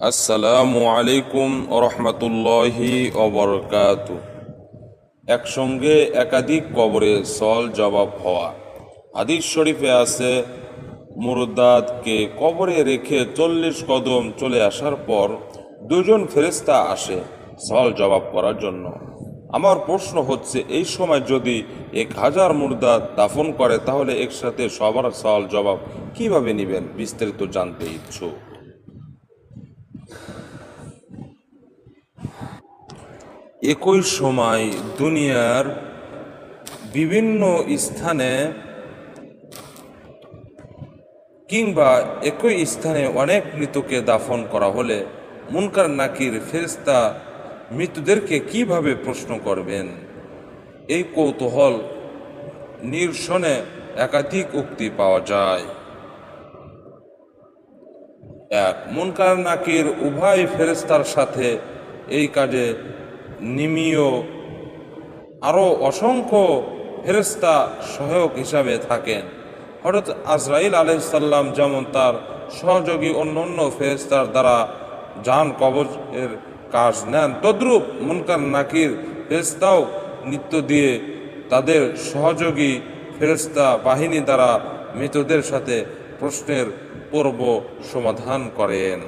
আসসালামু আলাইকুম রহমতুল্লাহি অবরকাত একসঙ্গে একাধিক কবরে সল জবাব হওয়া। হাদিস শরীফে আছে, মুরদাদকে কবরে রেখে চল্লিশ কদম চলে আসার পর দুজন ফেরেস্তা আসে সল জবাব করার জন্য। আমার প্রশ্ন হচ্ছে, এই সময় যদি এক হাজার মুর্দাদ দাফন করে, তাহলে একসাথে সবার সল জবাব কীভাবে নেবেন? বিস্তারিত জানতে ইচ্ছুক। একই সময় দুনিয়ার বিভিন্ন স্থানে কিংবা একই স্থানে অনেক মৃতকে দাফন করা হলে মুনকার নাকির ফেরেস্তা মৃতদেরকে কীভাবে প্রশ্ন করবেন? এই কৌতূহল নিরসনে একাধিক উক্তি পাওয়া যায়। এক, মুনকার নাকির উভয় ফেরেস্তার সাথে এই কাজে নিমিয় আরও অসংখ্য ফেরেস্তা সহায়ক হিসাবে থাকেন। হঠাৎ আজরাইল আলহিসাল্লাম যেমন তার সহযোগী অন্য অন্য ফেরেস্তার দ্বারা যান কবজের কাজ নেন, তদ্রূপ মুনকার নাকির ফেরেস্তাও নিত্য দিয়ে তাদের সহযোগী ফেরেস্তা বাহিনী দ্বারা মৃতদের সাথে প্রশ্নের পর্ব সমাধান করেন।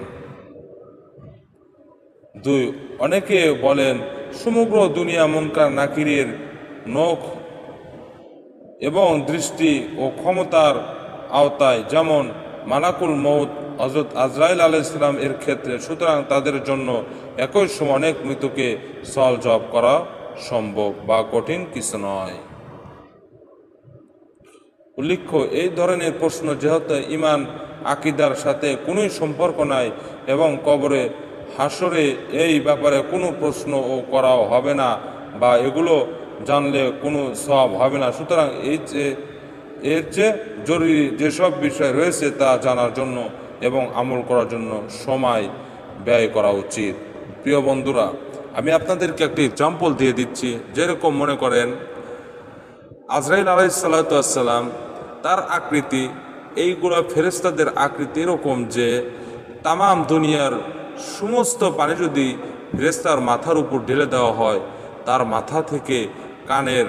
দুই, অনেকে বলেন সমগ্র দুনিয়া মুনকার নাকিরের নখ এবং দৃষ্টি ও ক্ষমতার আওতায় যেমন মালাকুল মৌত হজরত আজরাইল আলাহ ইসলাম এর ক্ষেত্রে, সুতরাং তাদের জন্য একই সময় অনেক মৃতকে সল জব করা সম্ভব বা কঠিন কিছু নয়। উল্লেখ্য, এই ধরনের প্রশ্ন যেহেতু ইমান, আকিদার সাথে কোনোই সম্পর্ক নাই এবং কবরে হাসরে এই ব্যাপারে কোনো প্রশ্ন ও করাও হবে না বা এগুলো জানলে কোনো সব হবে না। সুতরাং এই যে, এর চেয়ে জরুরি যেসব বিষয় রয়েছে তা জানার জন্য এবং আমল করার জন্য সময় ব্যয় করা উচিত। প্রিয় বন্ধুরা, আমি আপনাদেরকে একটি এক্সাম্পল দিয়ে দিচ্ছি। যেরকম মনে করেন, আজরাইল আলাইসাল্লাম তার আকৃতি, এইগুলো ফেরেস্তাদের আকৃতি এরকম যে, তামাম দুনিয়ার সমস্ত পানি যদি ফেরেস্তার মাথার উপর ঢেলে দেওয়া হয়, তার মাথা থেকে কানের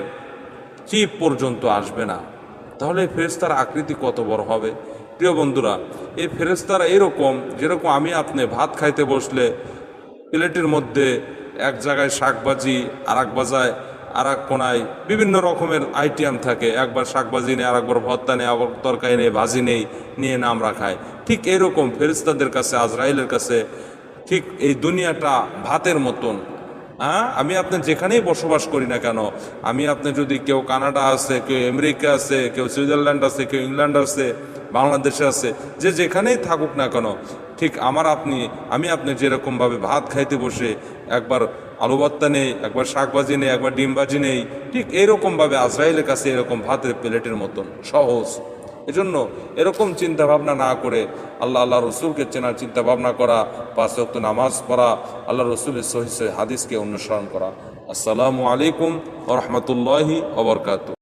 চিপ পর্যন্ত আসবে না। তাহলে ফেরেস্তার আকৃতি কত বড় হবে? প্রিয় বন্ধুরা, এই ফেরেস্তারা এরকম, যেরকম আমি আপনি ভাত খাইতে বসলে প্লেটের মধ্যে এক জায়গায় শাকবাজি আর এক বাজায় আর এক কোনায় বিভিন্ন রকমের আইটেম থাকে। একবার শাকবাজি নেই আর একবার ভর্তা নেই, আবার তরকারি নেই, ভাজি নেই, নিয়ে না আমরা খাই ঠিক এরকম ফেরিস্তাদের কাছে, আজরাইলের কাছে ঠিক এই দুনিয়াটা ভাতের মতন। হ্যাঁ? আমি আপনি যেখানেই বসবাস করি না কেন, আমি আপনি যদি কেউ কানাডা আছে, কেউ আমেরিকা আছে, কেউ সুইজারল্যান্ড আছে, কেউ ইংল্যান্ড আছে, বাংলাদেশে আছে, যে যেখানেই থাকুক না কেন, ঠিক আমার আপনি, আমি আপনি যেরকমভাবে ভাত খাইতে বসে, একবার আলু ভর্তা নেই, একবার শাকবাজি নেই, একবার ডিমবাজি নেই, ঠিক এরকমভাবে আজরাইলের কাছে এরকম ভাতের প্লেটের মতন, সহজ। এজন্য এরকম চিন্তা ভাবনা না করে আল্লাহ আল্লাহ রসুলকে চেনার চিন্তা ভাবনা করা, পাঁচ ওয়াক্ত নামাজ পড়া, আল্লাহ রসুলের সহি সহি হাদিসকে অনুসরণ করা। আসসালামু আলাইকুম রহমতুল্লাহি অবরকাত